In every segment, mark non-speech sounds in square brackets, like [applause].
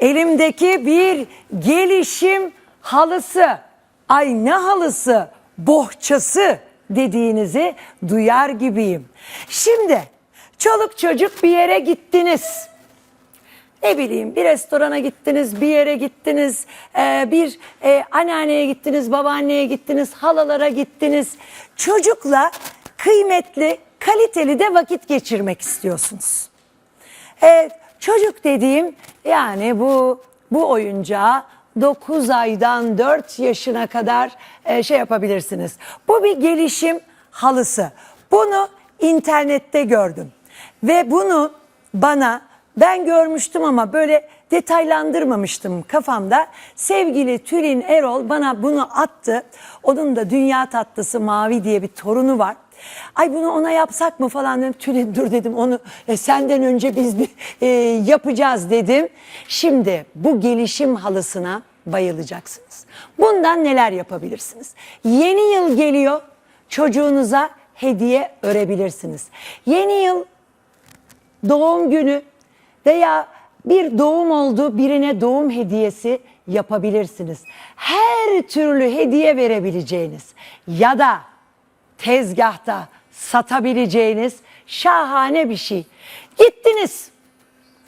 Elimdeki bir gelişim halısı. Ay ne halısı? Bohçası dediğinizi duyar gibiyim. Şimdi çoluk çocuk bir yere gittiniz. Ne bileyim bir restorana gittiniz, bir yere gittiniz, e, bir e, anneanneye gittiniz, babaanneye gittiniz, halalara gittiniz. Çocukla kıymetli, kaliteli de vakit geçirmek istiyorsunuz. Çocuk dediğim yani bu bu oyuncağı 9 aydan 4 yaşına kadar e, şey yapabilirsiniz. Bu bir gelişim halısı. Bunu internette gördüm. Ve bunu bana ben görmüştüm ama böyle detaylandırmamıştım kafamda. Sevgili Tülin Erol bana bunu attı. Onun da dünya tatlısı Mavi diye bir torunu var. Ay bunu ona yapsak mı falan dedim. Tülin dur dedim onu e, senden önce biz bir e, yapacağız dedim. Şimdi bu gelişim halısına bayılacaksınız. Bundan neler yapabilirsiniz? Yeni yıl geliyor çocuğunuza hediye örebilirsiniz. Yeni yıl doğum günü veya bir doğum oldu birine doğum hediyesi yapabilirsiniz. Her türlü hediye verebileceğiniz ya da tezgahta satabileceğiniz şahane bir şey. Gittiniz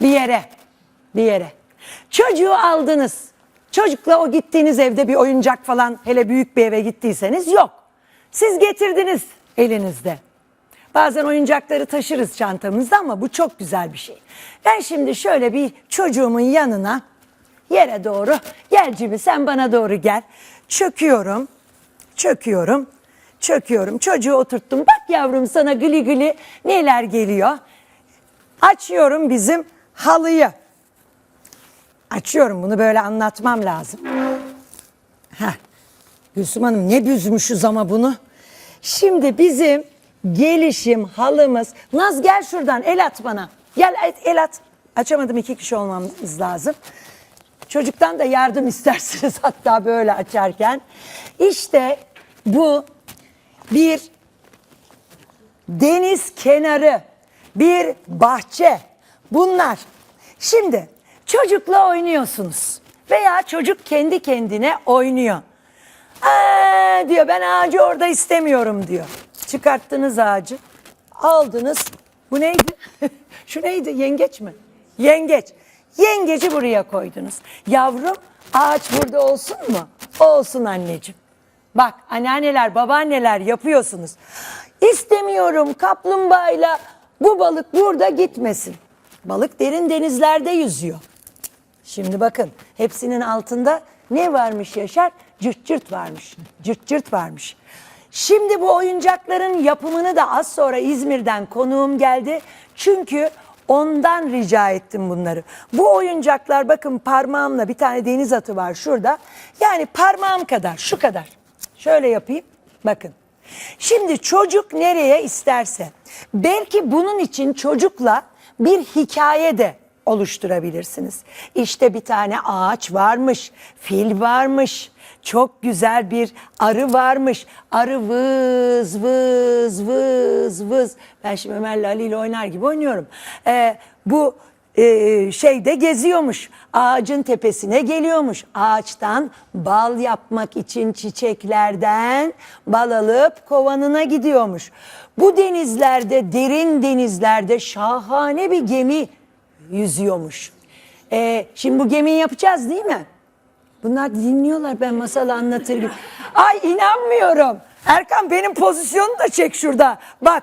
bir yere, bir yere. Çocuğu aldınız. Çocukla o gittiğiniz evde bir oyuncak falan hele büyük bir eve gittiyseniz yok. Siz getirdiniz elinizde. Bazen oyuncakları taşırız çantamızda ama bu çok güzel bir şey. Ben şimdi şöyle bir çocuğumun yanına yere doğru gel Cimi sen bana doğru gel. Çöküyorum, çöküyorum, çöküyorum. Çocuğu oturttum. Bak yavrum sana gili gili neler geliyor. Açıyorum bizim halıyı. Açıyorum bunu böyle anlatmam lazım. Heh. Gülsüm Hanım ne büzmüşüz ama bunu. Şimdi bizim gelişim halımız. Naz gel şuradan el at bana. Gel el at. Açamadım iki kişi olmamız lazım. Çocuktan da yardım [laughs] istersiniz hatta böyle açarken. İşte bu bir deniz kenarı, bir bahçe. Bunlar. Şimdi çocukla oynuyorsunuz veya çocuk kendi kendine oynuyor. Aa, diyor ben ağacı orada istemiyorum diyor. Çıkarttınız ağacı. Aldınız. Bu neydi? [laughs] Şu neydi? Yengeç mi? Yengeç. Yengeci buraya koydunuz. Yavrum ağaç burada olsun mu? Olsun anneciğim. Bak anneanneler, babaanneler yapıyorsunuz. İstemiyorum kaplumbağayla bu balık burada gitmesin. Balık derin denizlerde yüzüyor. Şimdi bakın hepsinin altında ne varmış Yaşar? Cırt cırt varmış. Cırt cırt varmış. Şimdi bu oyuncakların yapımını da az sonra İzmir'den konuğum geldi. Çünkü ondan rica ettim bunları. Bu oyuncaklar bakın parmağımla bir tane deniz atı var şurada. Yani parmağım kadar şu kadar. Şöyle yapayım bakın. Şimdi çocuk nereye isterse belki bunun için çocukla bir hikaye de oluşturabilirsiniz. İşte bir tane ağaç varmış, fil varmış, çok güzel bir arı varmış. Arı vız vız vız vız. Ben şimdi Ömer'le Ali ile oynar gibi oynuyorum. Ee, bu e, şeyde geziyormuş. Ağacın tepesine geliyormuş. Ağaçtan bal yapmak için çiçeklerden bal alıp kovanına gidiyormuş. Bu denizlerde, derin denizlerde şahane bir gemi yüzüyormuş. Ee, şimdi bu gemiyi yapacağız değil mi? Bunlar dinliyorlar ben masal anlatır gibi. Ay inanmıyorum. Erkan benim pozisyonu da çek şurada. Bak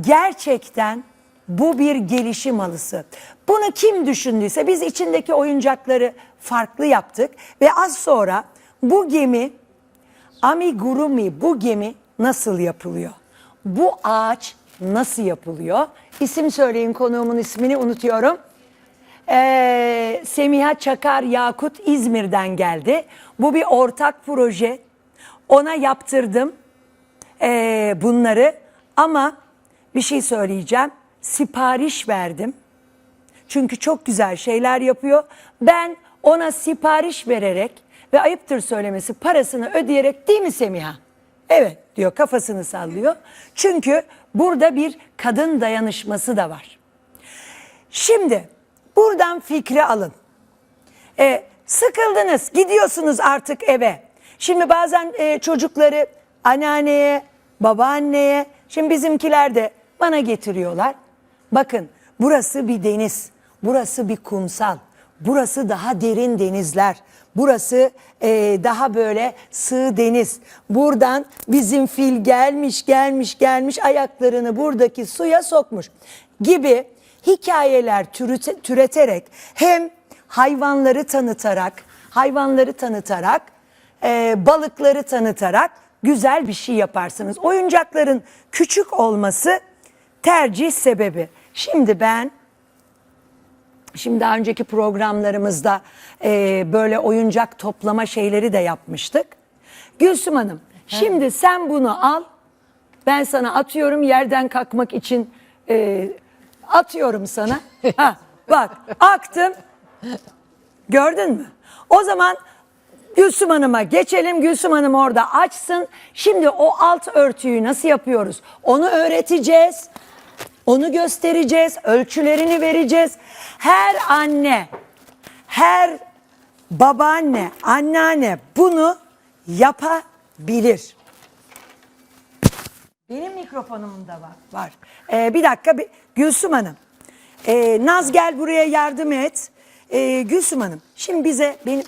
gerçekten bu bir gelişim halısı. Bunu kim düşündüyse biz içindeki oyuncakları farklı yaptık ve az sonra bu gemi amigurumi bu gemi nasıl yapılıyor? Bu ağaç nasıl yapılıyor? İsim söyleyin konuğumun ismini unutuyorum. Ee, Semiha Çakar Yakut İzmir'den geldi. Bu bir ortak proje. Ona yaptırdım ee, bunları ama bir şey söyleyeceğim. Sipariş verdim. Çünkü çok güzel şeyler yapıyor. Ben ona sipariş vererek ve ayıptır söylemesi parasını ödeyerek değil mi Semiha? Evet diyor kafasını sallıyor. Çünkü burada bir kadın dayanışması da var. Şimdi buradan fikri alın. E, sıkıldınız, gidiyorsunuz artık eve. Şimdi bazen e, çocukları anneanneye, babaanneye, şimdi bizimkiler de bana getiriyorlar. Bakın burası bir deniz, burası bir kumsal, burası daha derin denizler. Burası e, daha böyle sığ deniz. Buradan bizim fil gelmiş gelmiş gelmiş ayaklarını buradaki suya sokmuş gibi hikayeler türüte- türeterek hem hayvanları tanıtarak, hayvanları tanıtarak, e, balıkları tanıtarak güzel bir şey yaparsınız. Oyuncakların küçük olması tercih sebebi. Şimdi ben Şimdi daha önceki programlarımızda e, böyle oyuncak toplama şeyleri de yapmıştık. Gülsüm Hanım, şimdi sen bunu al. Ben sana atıyorum yerden kalkmak için e, atıyorum sana. [laughs] Ha, bak aktım. Gördün mü? O zaman Gülsüm Hanım'a geçelim. Gülsüm Hanım orada açsın. Şimdi o alt örtüyü nasıl yapıyoruz? Onu öğreteceğiz. Onu göstereceğiz. Ölçülerini vereceğiz. Her anne, her babaanne, anneanne bunu yapabilir. Benim mikrofonum da var. Var. Ee, bir dakika bir, Gülsüm Hanım. Ee, Naz gel buraya yardım et. Ee, Gülsüm Hanım. Şimdi bize benim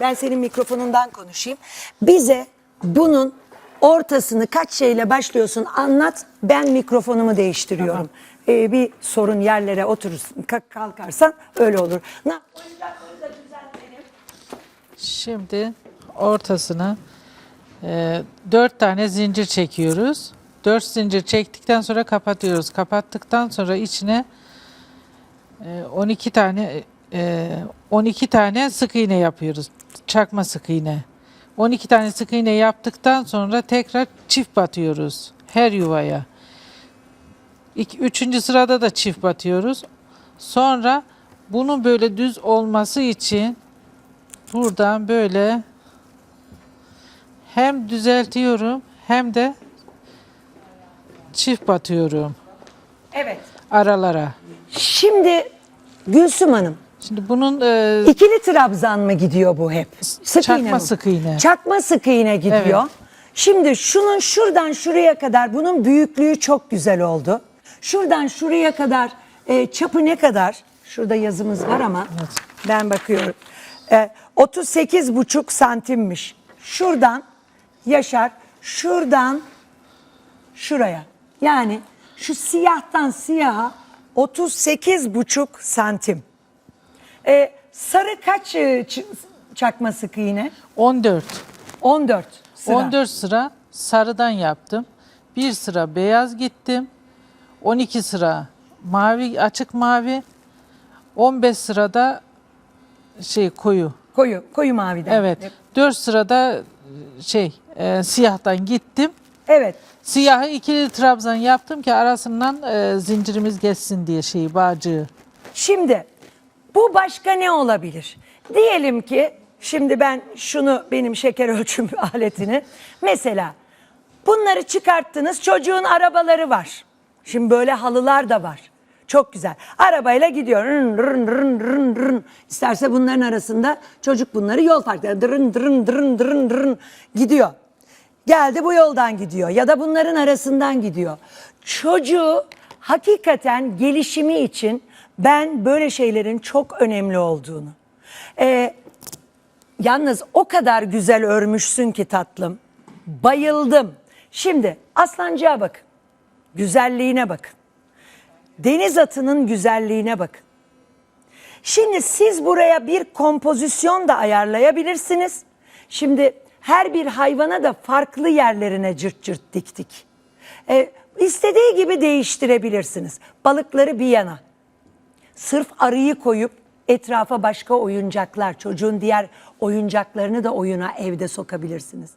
ben senin mikrofonundan konuşayım. Bize bunun ortasını kaç şeyle başlıyorsun anlat. Ben mikrofonumu değiştiriyorum. Ee, bir sorun yerlere oturursun ka- kalkarsan öyle olur. Na. Şimdi ortasına e, dört tane zincir çekiyoruz. Dört zincir çektikten sonra kapatıyoruz. Kapattıktan sonra içine e, 12 tane e, 12 tane sık iğne yapıyoruz. Çakma sık iğne. 12 tane sık iğne yaptıktan sonra tekrar çift batıyoruz her yuvaya. İki, üçüncü sırada da çift batıyoruz. Sonra bunun böyle düz olması için buradan böyle hem düzeltiyorum hem de çift batıyorum Evet. aralara. Şimdi Gülsüm Hanım Şimdi bunun e, İkili trabzan mı gidiyor bu hep? Sık Çakma mi? sık iğne. Çakma sık iğne gidiyor. Evet. Şimdi şunun şuradan şuraya kadar bunun büyüklüğü çok güzel oldu. Şuradan şuraya kadar e, çapı ne kadar? Şurada yazımız var ama ben bakıyorum. E, 38 buçuk santimmiş. Şuradan Yaşar, şuradan şuraya. Yani şu siyahtan siyaha 38 buçuk santim. Ee, sarı kaç e, ç- çakma sık iğne? 14. 14 sıra. 14 sıra sarıdan yaptım. Bir sıra beyaz gittim. 12 sıra mavi açık mavi. 15 sırada şey koyu. Koyu, koyu maviden. Evet. 4 sırada şey e, siyahtan gittim. Evet. Siyahı ikili trabzan yaptım ki arasından e, zincirimiz geçsin diye şeyi bağcığı. Şimdi bu başka ne olabilir? Diyelim ki şimdi ben şunu benim şeker [laughs] ölçüm aletini mesela bunları çıkarttınız çocuğun arabaları var. Şimdi böyle halılar da var. Çok güzel. Arabayla gidiyor. Rın rın rın rın rın. İsterse bunların arasında çocuk bunları yol parkları dırın dırın dırın dırın dırın gidiyor. Geldi bu yoldan gidiyor ya da bunların arasından gidiyor. Çocuğu hakikaten gelişimi için ben böyle şeylerin çok önemli olduğunu. Ee, yalnız o kadar güzel örmüşsün ki tatlım. Bayıldım. Şimdi aslancığa bakın. Güzelliğine bakın. Deniz atının güzelliğine bakın. Şimdi siz buraya bir kompozisyon da ayarlayabilirsiniz. Şimdi her bir hayvana da farklı yerlerine cırt cırt diktik. Ee, istediği gibi değiştirebilirsiniz. Balıkları bir yana. Sırf arıyı koyup etrafa başka oyuncaklar, çocuğun diğer oyuncaklarını da oyuna evde sokabilirsiniz.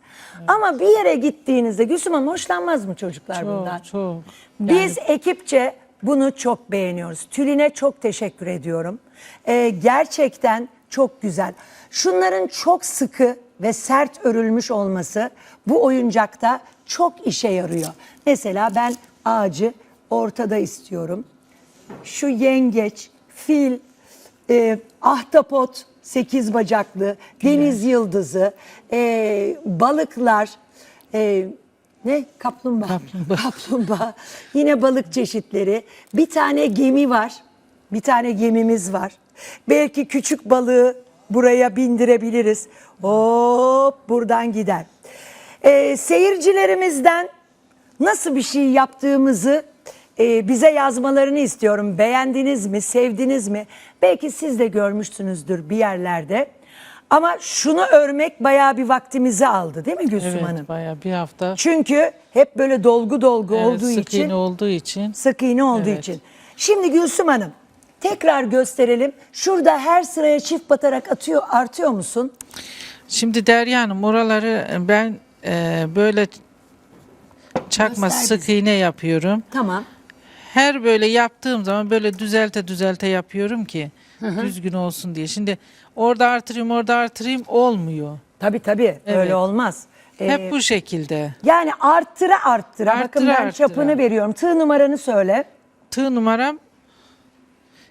Ama bir yere gittiğinizde Gülsüm Hanım hoşlanmaz mı çocuklar Çok, bundan? çok. Biz ekipçe bunu çok beğeniyoruz. Tülin'e çok teşekkür ediyorum. Ee, gerçekten çok güzel. Şunların çok sıkı ve sert örülmüş olması bu oyuncakta çok işe yarıyor. Mesela ben ağacı ortada istiyorum. Şu yengeç, fil, e, ahtapot, sekiz bacaklı, deniz yıldızı, e, balıklar, e, ne? Kaplumbağa. Kaplumbağa. [laughs] Kaplumbağa. Yine balık çeşitleri. Bir tane gemi var. Bir tane gemimiz var. Belki küçük balığı buraya bindirebiliriz. Hop buradan gider. Ee, seyircilerimizden nasıl bir şey yaptığımızı e, bize yazmalarını istiyorum. Beğendiniz mi, sevdiniz mi? Belki siz de görmüşsünüzdür bir yerlerde. Ama şunu örmek bayağı bir vaktimizi aldı değil mi Gülsüm Hanım? Evet bayağı bir hafta. Çünkü hep böyle dolgu dolgu Evet, olduğu sık için iğne olduğu için. sık iğne olduğu Evet. için. Şimdi Gülsüm Hanım tekrar gösterelim. Şurada her sıraya çift batarak atıyor artıyor musun? Şimdi Derya Hanım oraları ben e, böyle çakma Göster sık bize. iğne yapıyorum. Tamam. Her böyle yaptığım zaman böyle düzelte düzelte yapıyorum ki düzgün olsun diye. Şimdi orada artırayım orada artırayım olmuyor. Tabii tabii öyle Evet. olmaz. Ee, Hep bu şekilde. yani arttıra arttıra. Bakın ben arttıra. çapını veriyorum. Tığ numaranı söyle. Tığ numaram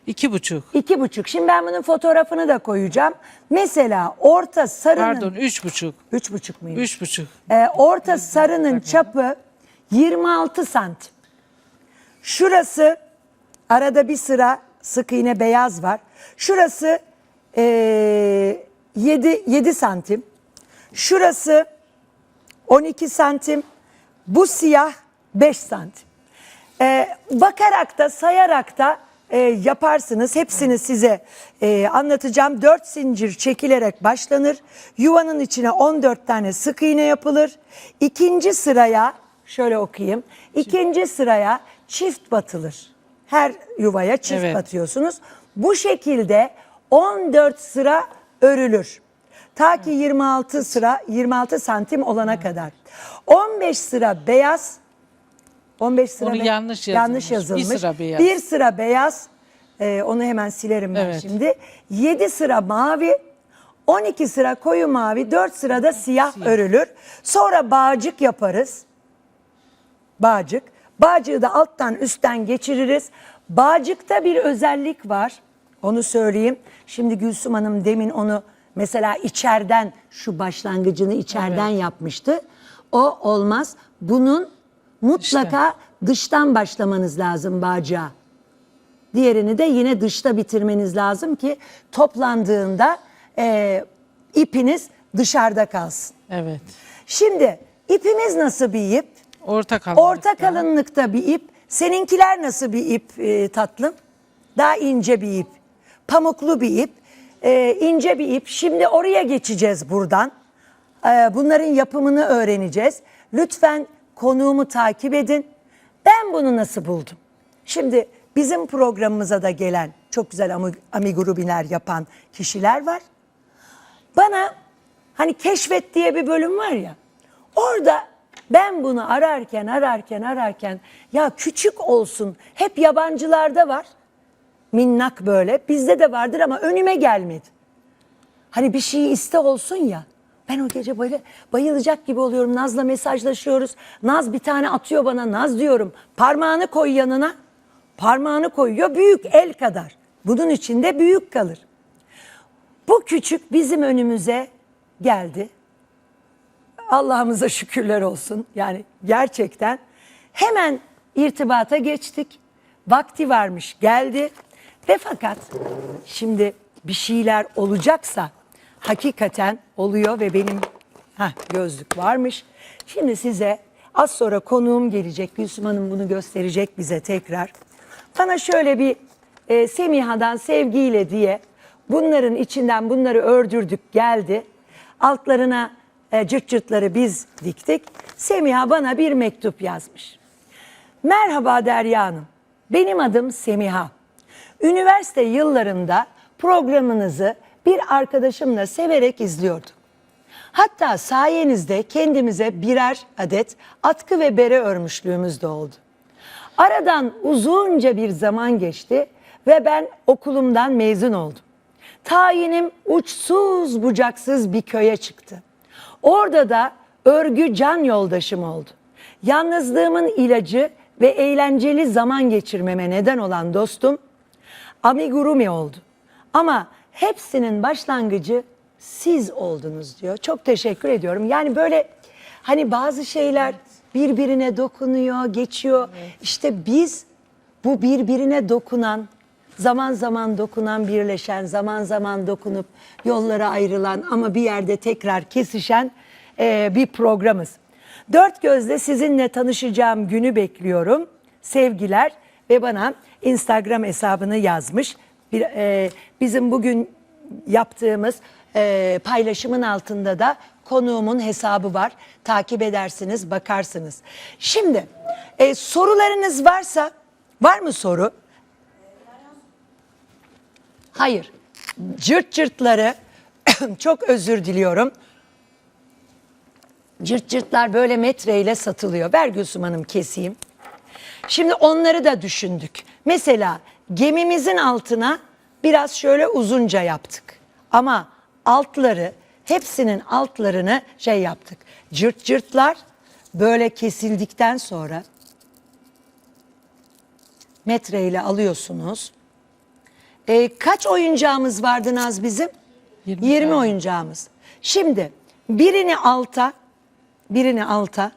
iki buçuk. İki buçuk. Şimdi ben bunun fotoğrafını da koyacağım. Mesela orta sarının... Pardon üç buçuk. Üç buçuk muyum? Üç buçuk. Ee, orta sarının çapı 26 santim. Şurası arada bir sıra sık iğne beyaz var. Şurası ee, 7, 7 santim. Şurası 12 santim. Bu siyah 5 santim. Ee, bakarak da sayarak da e, yaparsınız. Hepsini size e, anlatacağım. 4 zincir çekilerek başlanır. Yuvanın içine 14 tane sık iğne yapılır. İkinci sıraya şöyle okuyayım. İkinci sıraya çift batılır. Her yuvaya çift Evet. batıyorsunuz. Bu şekilde 14 sıra örülür. Ta ki 26 sıra 26 santim olana kadar. 15 sıra beyaz 15 sıra Onu yanlış yanlış yazılmış. yazılmış. Bir sıra beyaz. Bir sıra beyaz. Ee, onu hemen silerim ben Evet. şimdi. 7 sıra mavi. 12 sıra koyu mavi, 4 sırada siyah, örülür. Sonra bağcık yaparız. Bağcık. Bağcığı da alttan üstten geçiririz. Bağcıkta bir özellik var. Onu söyleyeyim. Şimdi Gülsüm Hanım demin onu mesela içeriden şu başlangıcını içeriden yapmıştı. O olmaz. Bunun mutlaka dıştan başlamanız lazım bağcığa. Diğerini de yine dışta bitirmeniz lazım ki toplandığında e, ipiniz dışarıda kalsın. Evet. Şimdi ipimiz nasıl bir ip? Orta kalınlıkta. Orta kalınlıkta bir ip. Seninkiler nasıl bir ip e, tatlım? Daha ince bir ip. Pamuklu bir ip. e, ince bir ip. Şimdi oraya geçeceğiz buradan. E, bunların yapımını öğreneceğiz. Lütfen konuğumu takip edin. Ben bunu nasıl buldum? Şimdi bizim programımıza da gelen çok güzel ami- amigurubiler yapan kişiler var. Bana hani keşfet diye bir bölüm var ya. Orada ben bunu ararken ararken ararken ya küçük olsun hep yabancılarda var. Minnak böyle bizde de vardır ama önüme gelmedi. Hani bir şey iste olsun ya. Ben o gece böyle bayılacak gibi oluyorum. Naz'la mesajlaşıyoruz. Naz bir tane atıyor bana. Naz diyorum. Parmağını koy yanına. Parmağını koyuyor. Büyük el kadar. Bunun içinde büyük kalır. Bu küçük bizim önümüze geldi. Allah'ımıza şükürler olsun. Yani gerçekten hemen irtibata geçtik. Vakti varmış geldi. Ve fakat şimdi bir şeyler olacaksa hakikaten oluyor ve benim heh, gözlük varmış. Şimdi size az sonra konuğum gelecek. Gülsüm Hanım bunu gösterecek bize tekrar. Bana şöyle bir e, Semiha'dan sevgiyle diye bunların içinden bunları ördürdük geldi. Altlarına e, cırt cırtları biz diktik. Semiha bana bir mektup yazmış. Merhaba Derya Hanım. Benim adım Semiha. Üniversite yıllarında programınızı bir arkadaşımla severek izliyordum. Hatta sayenizde kendimize birer adet atkı ve bere örmüşlüğümüz de oldu. Aradan uzunca bir zaman geçti ve ben okulumdan mezun oldum. Tayinim uçsuz bucaksız bir köye çıktı. Orada da örgü can yoldaşım oldu. Yalnızlığımın ilacı ve eğlenceli zaman geçirmeme neden olan dostum amigurumi oldu. Ama hepsinin başlangıcı siz oldunuz diyor. Çok teşekkür ediyorum. Yani böyle hani bazı şeyler birbirine dokunuyor, geçiyor. İşte biz bu birbirine dokunan, zaman zaman dokunan, birleşen, zaman zaman dokunup yollara ayrılan ama bir yerde tekrar kesişen eee, bir programız. Dört gözle sizinle tanışacağım günü bekliyorum. Sevgiler ve bana Instagram hesabını yazmış. Bir, eee, bizim bugün yaptığımız eee, paylaşımın altında da konuğumun hesabı var. Takip edersiniz, bakarsınız. Şimdi eee, sorularınız varsa, var mı soru? Hayır. Cırt cırtları [clears throat] çok özür diliyorum. Cırt cırtlar böyle metreyle satılıyor. Ver Gülsüm Hanım keseyim. Şimdi onları da düşündük. Mesela gemimizin altına biraz şöyle uzunca yaptık. Ama altları hepsinin altlarını şey yaptık. Cırt cırtlar böyle kesildikten sonra metreyle alıyorsunuz. Ee, kaç oyuncağımız vardı Naz bizim? 20 20 tane. oyuncağımız. Şimdi birini alta, birini alta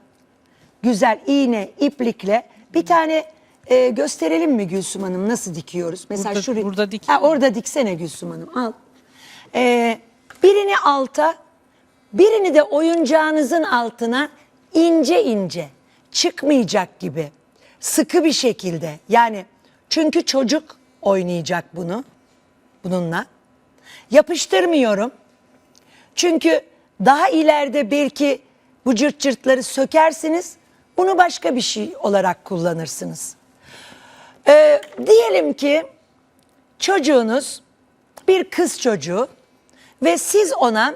güzel iğne, iplikle bir tane e, gösterelim mi Gülsüm Hanım nasıl dikiyoruz? Mesela Burada- şuraya. burada dik- Ha, orada diksene Gülsüm Hanım al. Ee, birini alta, birini de oyuncağınızın altına ince ince çıkmayacak gibi sıkı bir şekilde yani çünkü çocuk oynayacak bunu bununla yapıştırmıyorum çünkü daha ileride belki bu cırt cırtları sökersiniz bunu başka bir şey olarak kullanırsınız Ee, diyelim ki çocuğunuz bir kız çocuğu ve siz ona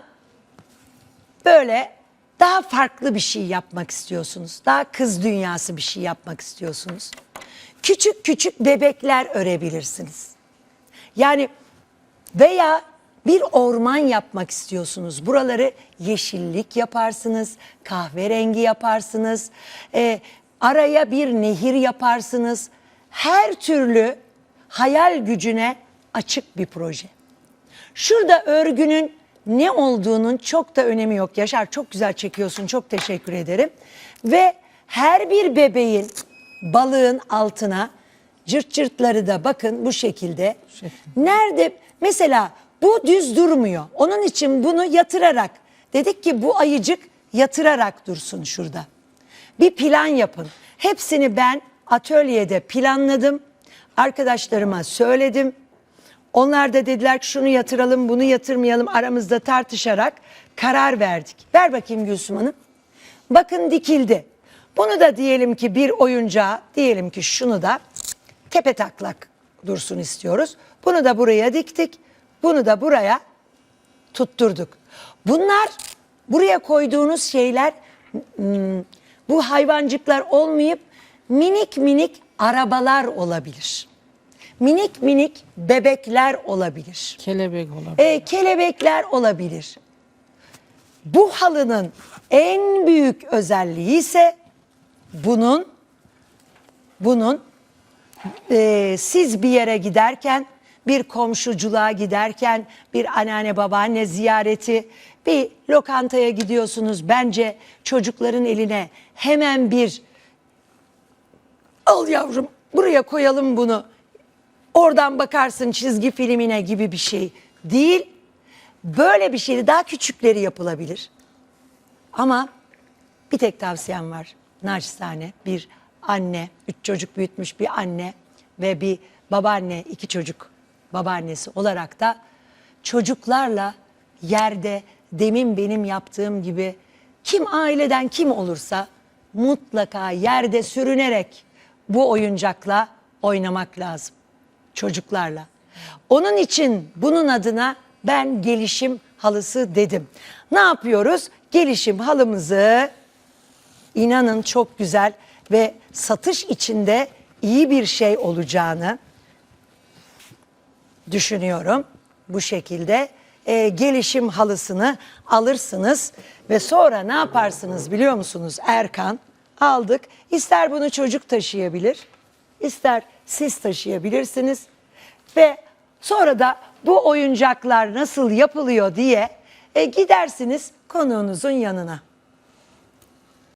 böyle daha farklı bir şey yapmak istiyorsunuz. Daha kız dünyası bir şey yapmak istiyorsunuz. Küçük küçük bebekler örebilirsiniz. Yani veya bir orman yapmak istiyorsunuz. Buraları yeşillik yaparsınız, kahverengi yaparsınız, e, araya bir nehir yaparsınız. Her türlü hayal gücüne açık bir proje. Şurada örgünün ne olduğunun çok da önemi yok. Yaşar çok güzel çekiyorsun. Çok teşekkür ederim. Ve her bir bebeğin balığın altına cırt cırtları da bakın bu şekilde. şekilde. Nerede mesela bu düz durmuyor. Onun için bunu yatırarak dedik ki bu ayıcık yatırarak dursun şurada. Bir plan yapın. Hepsini ben atölyede planladım. Arkadaşlarıma söyledim. Onlar da dediler ki şunu yatıralım, bunu yatırmayalım aramızda tartışarak karar verdik. Ver bakayım Gülsüm Hanım. Bakın dikildi. Bunu da diyelim ki bir oyuncağa, diyelim ki şunu da tepe taklak dursun istiyoruz. Bunu da buraya diktik. Bunu da buraya tutturduk. Bunlar buraya koyduğunuz şeyler hmm, bu hayvancıklar olmayıp minik minik arabalar olabilir. Minik minik bebekler olabilir. Kelebek olabilir. E, kelebekler olabilir. Bu halının en büyük özelliği ise bunun bunun e, siz bir yere giderken bir komşuculuğa giderken bir anneanne babaanne ziyareti bir lokantaya gidiyorsunuz bence çocukların eline hemen bir al yavrum buraya koyalım bunu oradan bakarsın çizgi filmine gibi bir şey değil. Böyle bir şey daha küçükleri yapılabilir. Ama bir tek tavsiyem var. Naçizane bir anne, üç çocuk büyütmüş bir anne ve bir babaanne, iki çocuk babaannesi olarak da çocuklarla yerde demin benim yaptığım gibi kim aileden kim olursa mutlaka yerde sürünerek bu oyuncakla oynamak lazım çocuklarla. Onun için bunun adına ben gelişim halısı dedim. Ne yapıyoruz? Gelişim halımızı inanın çok güzel ve satış içinde iyi bir şey olacağını düşünüyorum. Bu şekilde e, gelişim halısını alırsınız ve sonra ne yaparsınız biliyor musunuz Erkan? Aldık. İster bunu çocuk taşıyabilir, ister siz taşıyabilirsiniz ve sonra da bu oyuncaklar nasıl yapılıyor diye e, gidersiniz konuğunuzun yanına.